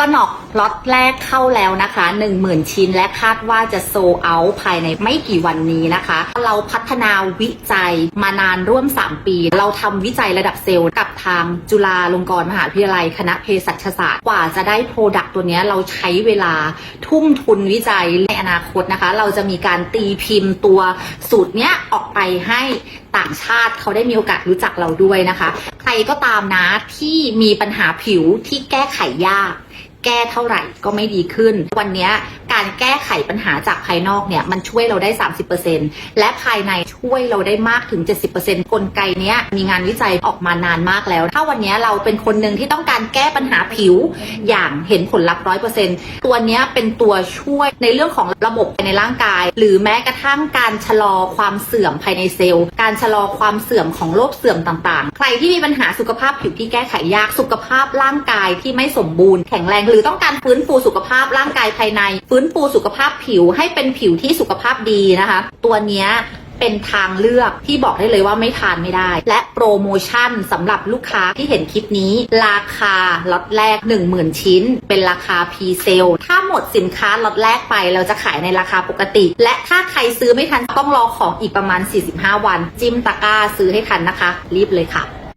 ลานอกล็อตแรกเข้าแล้วนะคะ 10,000 ชิ้นและคาดว่าจะโซเอาภายในไม่กี่วันนี้นะคะ เราพัฒนาวิจัยมานานร่วม 3 ปี เราทำวิจัยระดับเซลล์กับทางจุฬาลงกรณ์มหาวิทยาลัยคณะเภสัชศาสตร์กว่าจะได้โปรดักต์ตัวนี้เราใช้เวลาทุ่มทุนวิจัยในอนาคตนะคะ เราจะมีการตีพิมพ์ตัวสูตรเนี้ยออกไปให้ต่างชาติเขาได้มีโอกาสรู้จักเราด้วยนะคะ ใครก็ตามนะที่มีปัญหาผิวที่แก้ไขยาก แก้เท่าไหร่ก็ไม่ดีขึ้น วันนี้ การแก้ไขปัญหาจากภายนอกเนี่ยมันช่วยเราได้ 30%และภายในช่วยเราได้มากถึง 70%กลไกเนี้ยมีงานวิจัยออกมานานมากแล้ว ถ้าวันนี้เราเป็นคนหนึ่งที่ต้องการแก้ปัญหาผิวอย่างเห็นผลลัพธ์100%ตัวเนี้ยเป็นตัวช่วยในเรื่องของระบบภายในร่างกาย หรือแม้กระทั่งการชะลอความเสื่อมภายในเซลล์ การชะลอความเสื่อมของโรคเสื่อมต่างๆ ใครที่มีปัญหาสุขภาพผิวที่แก้ไขยากสุขภาพร่างกายที่ไม่สมบูรณ์แข็งแรง หรือต้องการฟื้นฟูสุขภาพร่างกายภายใน ฟื้นฟูสุขภาพผิวให้เป็นผิวที่สุขภาพดีนะคะ ตัวเนี้ยเป็นทางเลือกที่บอกได้เลยว่าไม่ทานไม่ได้ และโปรโมชั่นสำหรับลูกค้าที่เห็นคลิปนี้ ราคาล็อตแรก 10,000 ชิ้น เป็นราคาพรีเซลถ้าหมดสินค้าล็อตแรกไปเราจะขายในราคาปกติ และถ้าใครซื้อไม่ทันต้องรอของอีกประมาณ 45 วัน จิ้มตะกร้าซื้อให้ทันนะคะ รีบเลยค่ะ